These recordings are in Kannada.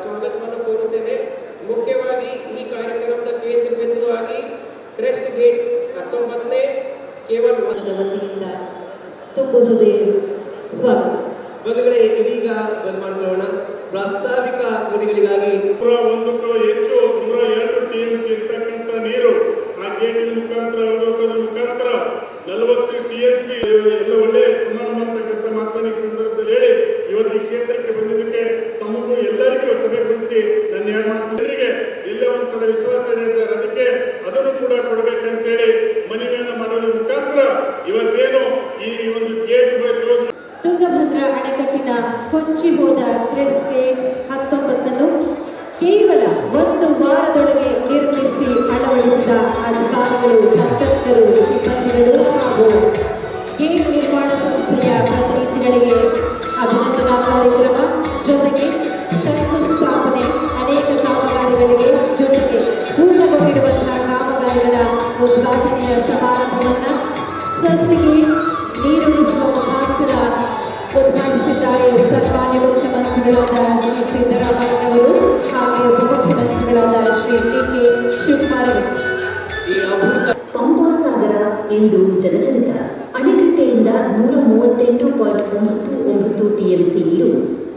ಸ್ವಾಗತವನ್ನು ಕೋರುತ್ತೇನೆ. ಮುಖ್ಯವಾಗಿ ಈ ಕಾರ್ಯಕ್ರಮದ ಕೇಂದ್ರ ಬಿಂದುವಾಗಿ ಕ್ರೆಸ್ಟ್ ಗೇಟ್ ಹತ್ತೊಂಬತ್ತನೇ ಕೇವಲ ಒಂದು ವತಿಯಿಂದ ತುಂಬು ಹೃದಯ ಸ್ವಾಗತ. ಬಂಧುಗಳೇ ಇದೀಗ ಬರ್ಮಾಡ್ಕೊಳ್ಳೋಣ ಪ್ರಾಸ್ತಾವಿಕ ಕೋರಿಗಳಿಗಾಗಿ ನೂರ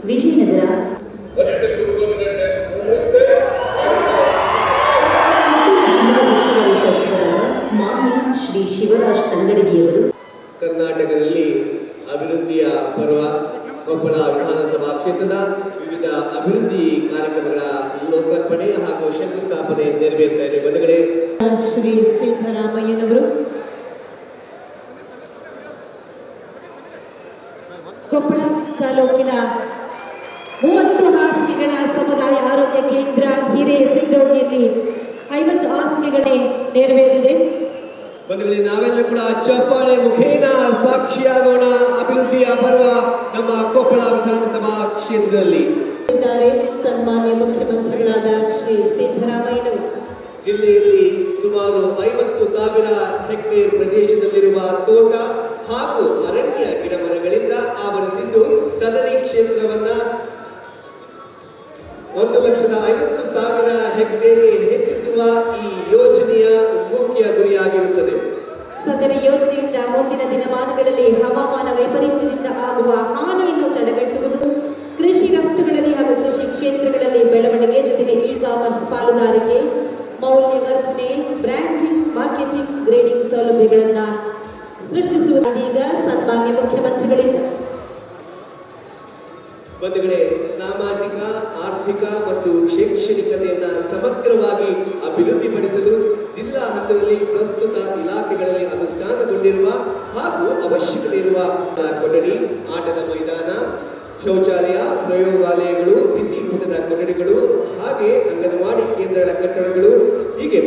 ವಿಜಯನಗರ. ಜಿಲ್ಲಾ ಉಸ್ತುವಾರಿ ಸಚಿವರಾದ ಮಾನ್ಯ ಶ್ರೀ ಶಿವರಾಜ್ ತಂಗಡಗಿಯವರು. ಕರ್ನಾಟಕದಲ್ಲಿ ಅಭಿವೃದ್ಧಿಯ ಪರ್ವ ಕೊಪ್ಪಳ ವಿಧಾನಸಭಾ ಕ್ಷೇತ್ರದ ವಿವಿಧ ಅಭಿವೃದ್ಧಿ ಕಾರ್ಯಕ್ರಮಗಳ ಲೋಕಾರ್ಪಣೆ ಹಾಗೂ ಶಂಕುಸ್ಥಾಪನೆ ನೆರವೇರ್ತಾ ಇದೆ. ಬಂಧುಗಳೇ ಶ್ರೀ ಸಿದ್ದರಾಮಯ್ಯನವರು. ಕೊಪ್ಪಳ ತಾಲೂಕಿನ ಮೂವತ್ತು ಹಾಸಿಗೆಗಳ ಸಮುದಾಯ ಆರೋಗ್ಯ ಕೇಂದ್ರ ಹಿರೇಸಿದ್ದೋಗಿಯಲ್ಲಿ ಐವತ್ತು ಹಾಸಿಗೆಗಳೇ ನೆರವೇರಿದೆ. ಬಂಧುಗಳೇ ನಾವೆಲ್ಲ ಕೂಡ ಚಪ್ಪಾಳೆ ಮುಖೇನ ಸಾಕ್ಷಿಯಾಗೋಣ. ಅಭಿವೃದ್ಧಿಯ ಪರ್ವ ನಮ್ಮ ಕೊಪ್ಪಳ ವಿಧಾನಸಭಾ ಕ್ಷೇತ್ರದಲ್ಲಿ. ಸನ್ಮಾನ್ಯ ಮುಖ್ಯಮಂತ್ರಿಗಳಾದ ಶ್ರೀ ಸಿದ್ದರಾಮಯ್ಯನವರು. ಜಿಲ್ಲೆಯಲ್ಲಿ ಸುಮಾರು ಐವತ್ತು ಸಾವಿರ ಹೆಕ್ಟೇರ್ ಪ್ರದೇಶದಲ್ಲಿರುವ ತೋಟ ಹಾಗೂ ಅರಣ್ಯ ಗಿಡಮರಗಳಿಂದ ಆವರಿಸಿದ್ದು ಸದರಿ ಕ್ಷೇತ್ರವನ್ನ ಒಂದು ಲಕ್ಷದ ಐವತ್ತು ಸಾವಿರ ಹೆಕ್ಟೇರ್ಗೆ ಹೆಚ್ಚಿಸುವ ಈ ಯೋಜನೆಯ ಮುಖ್ಯ ಗುರಿಯಾಗಿರುತ್ತದೆ. ಸದರಿ ಯೋಜನೆಯಿಂದ ಮುಂದಿನ ದಿನಮಾನಗಳಲ್ಲಿ ಬಂಧುಗಳೇ, ಸಾಮಾಜಿಕ, ಆರ್ಥಿಕ ಮತ್ತು ಶೈಕ್ಷಣಿಕತೆಯನ್ನ ಸಮಗ್ರವಾಗಿ ಅಭಿವೃದ್ಧಿಪಡಿಸಲು ಜಿಲ್ಲಾ ಹಂತದಲ್ಲಿ ಪ್ರಸ್ತುತ ಇಲಾಖೆಗಳಲ್ಲಿ ಅನುಷ್ಠಾನಗೊಂಡಿರುವ ಹಾಗೂ ಅವಶ್ಯಕತೆ ಇರುವ ಕೊಠಡಿ, ಆಟದ ಮೈದಾನ, ಶೌಚಾಲಯ, ಪ್ರಯೋಗಾಲಯಗಳು, ಬಿಸಿ ಊಟದ ಕೊಠಡಿಗಳು, ಹಾಗೆ ಅಂಗನವಾಡಿ ಕೇಂದ್ರಗಳ ಕಟ್ಟಡಗಳು ಹೀಗೆ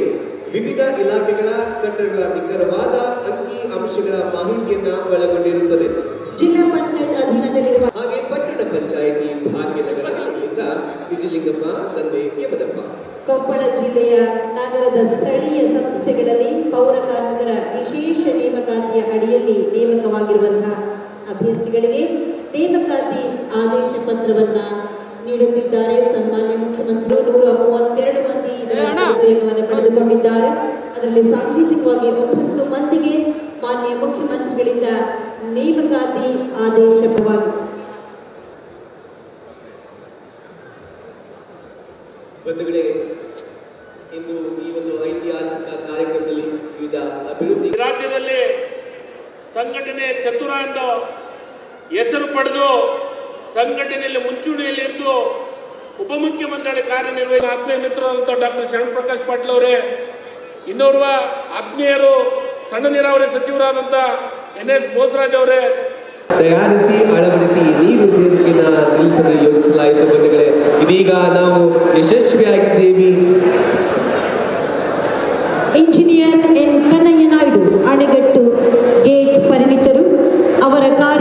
ವಿವಿಧ ಇಲಾಖೆಗಳ ಕಟ್ಟಡಗಳ ನಿಖರವಾದ ಅಂಕಿ ಅಂಶಗಳ ಮಾಹಿತಿಯನ್ನ ಒಳಗೊಂಡಿರುತ್ತದೆ. ಜಿಲ್ಲಾ ಪಂಚಾಯತ್ ಅಧೀನದಲ್ಲಿರುವ ಹಾಗೆ ಪಟ್ಟಣ ಪಂಚಾಯಿತಿ ಭಾಗ್ಯನಗರ ಇಲ್ಲಿಂದ ವಿಜಯಲಿಂಗಪ್ಪ ತಂದೆ ಯಮದಪ್ಪ. ಕೊಪ್ಪಳ ಜಿಲ್ಲೆಯ ನಗರದ ಸ್ಥಳೀಯ ಸಂಸ್ಥೆಗಳಲ್ಲಿ ಪೌರ ಕಾರ್ಮಿಕರ ವಿಶೇಷ ನೇಮಕಾತಿಯ ಅಡಿಯಲ್ಲಿ ನೇಮಕವಾಗಿರುವಂತಹ ಅಭ್ಯರ್ಥಿಗಳಿಗೆ ನೇಮಕಾತಿ ಆದೇಶ ಪತ್ರವನ್ನ ನೀಡುತ್ತಿದ್ದಾರೆ. ಸನ್ಮಾನ್ಯ ಮುಖ್ಯಮಂತ್ರಿಗಳು ನೂರ ಮೂವತ್ತೆರಡು ಮಂದಿ ಉದ್ಯೋಗವನ್ನು ಸದುಪಯೋಗವನ್ನು ಪಡೆದುಕೊಂಡಿದ್ದಾರೆ. ಅದರಲ್ಲಿ ಸಾಂಕೇತಿಕವಾಗಿ ಒಂಬತ್ತು ಮಂದಿಗೆ ಮಾನ್ಯ ಮುಖ್ಯಮಂತ್ರಿಗಳಿಂದ ನೇಮಕಾತಿ ಆದೇಶ ಬಂಧುಗಳೇ ಇಂದು ಈ ಒಂದು ಐತಿಹಾಸಿಕ ಕಾರ್ಯಕ್ರಮದಲ್ಲಿ ವಿವಿಧ ಅಭಿವೃದ್ಧಿ ರಾಜ್ಯದಲ್ಲಿ ಸಂಘಟನೆ ಚತುರ ಎಂದು ಹೆಸರು ಪಡೆದು ಸಂಘಟನೆಯಲ್ಲಿ ಮುಂಚೂಣಿಯಲ್ಲಿದ್ದು ಉಪಮುಖ್ಯಮಂತ್ರಿಗಳ ಕಾರ್ಯನಿರ್ವಹಿಸಿ ಆತ್ಮೀಯ ಮಿತ್ರರಾದಂಥ ಡಾಕ್ಟರ್ ಶರಣ್ ಪ್ರಕಾಶ್ ಪಾಟೀಲ್ ಅವರೇ ಇನ್ನೋರ್ವ ಆತ್ಮೀಯರು ಸಣ್ಣ ನೀರಾವರಿ ಸಚಿವರಾದಂಥ ಎನ್ ಎಸ್ ಬೋಸರಾಜ್ ಅವರೇ. ತಯಾರಿಸಿ ಅಳವಡಿಸಿ ನೀರು ಸೇರಿಕೆನ ನಿಲ್ಲಿಸಲು ಯೋಚಿಸಲಾಯಿತು ಬಂಧುಗಳೇ. ಇದೀಗ ನಾವು ಯಶಸ್ವಿಯಾಗಿದ್ದೇವೆ. ಇಂಜಿನಿಯರ್ ಎನ್ ಕನ್ನಯ್ಯ ನಾಯ್ಡು ಅಣೆಗಟ್ಟು ಗೇಟ್ ಪರಿಣಿತರು ಅವರ ಕಾರ್ಯವೈಖರಿಗೆ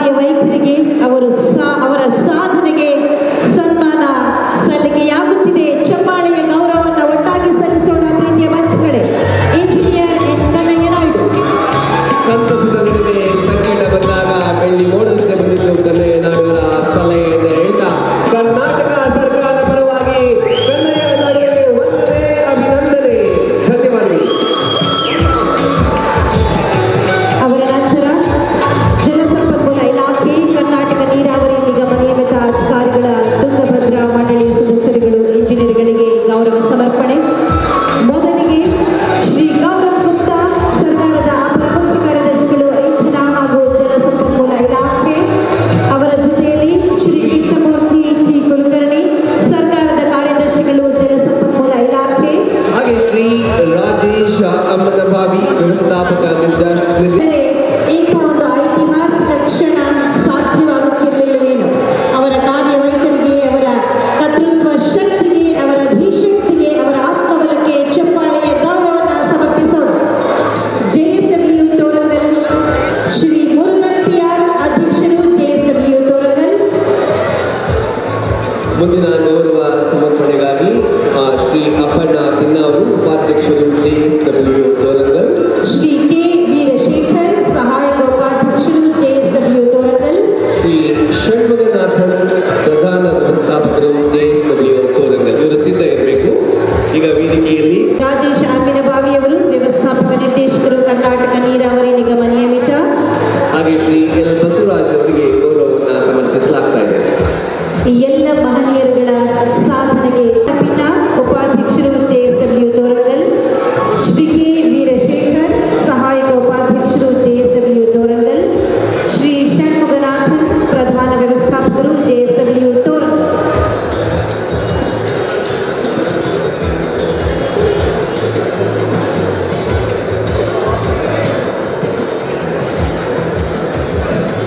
ಮುಂದಿನ ಗೌರವ ಸಮರ್ಪಣೆಗಾಗಿ ಶ್ರೀ ಅಪ್ಪಣ್ಣ ತಿನ್ನಾವರು ಉಪಾಧ್ಯಕ್ಷರು ಜೆ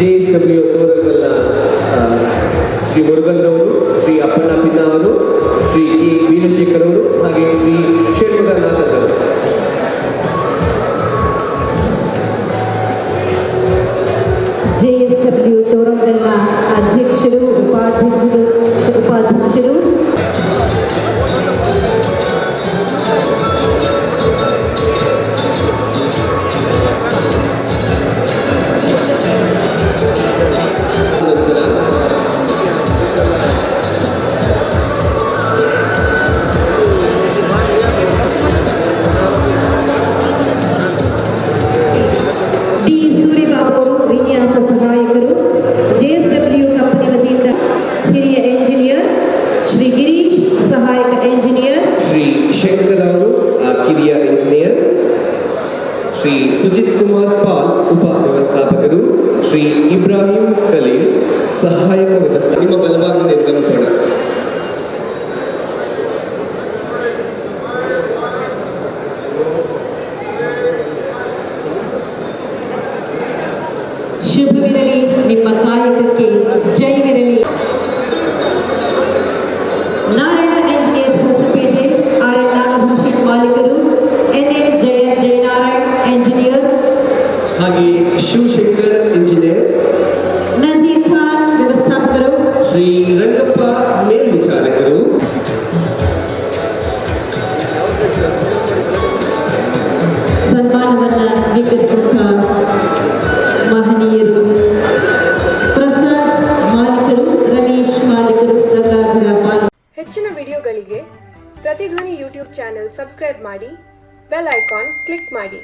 ಜೆ ಎಸ್ ಡಬ್ಲ್ಯೂ ತೋರಗಲ್ನ ಆ, ಶ್ರೀ ಮುರುಗಲ್ರವರು ಶ್ರೀ ಅಪ್ಪಣ್ಣ ಪಿನ್ನ ಅವರು ಶ್ರೀ ಇ ವೀರಶೇಖರ್ ಅವರು ಹಾಗೆ ಶ್ರೀ ಷಣ್ಮುಖನಾಥ್ ಅವರು ಜೆಎಸ್ಡಬ್ಲ್ಯೂ ತೋರಣಗಲ್ನ ಅಧ್ಯಕ್ಷರು ಉಪಾಧ್ಯಕ್ಷರು ಉಪಾಧ್ಯಕ್ಷರು ಶ್ರೀ ಹಾಗೆ ಶಿವಶಂಕರ್ ಇಂಜಿನಿಯರ್ ನಜೀಫ ವ್ಯವಸ್ಥಾಪಕರು ಶ್ರೀ ರಂಗಪ್ಪ ಮೇಲ್ವಿಚಾರಕರು. ಸನ್ಮಾನವನ್ನ ಸ್ವೀಕರಿಸುವಂತ ಮಹನೀಯರು ಪ್ರಸಾದ್ ಮಾಲೀಕರು ರಮೇಶ್ ಮಾಲೀಕರು. ಹೆಚ್ಚಿನ ವಿಡಿಯೋಗಳಿಗೆ ಪ್ರತಿಧ್ವನಿ ಯೂಟ್ಯೂಬ್ ಚಾನೆಲ್ ಸಬ್ಸ್ಕ್ರೈಬ್ ಮಾಡಿ ಬೆಲ್ ಐಕಾನ್ ಕ್ಲಿಕ್ ಮಾಡಿ.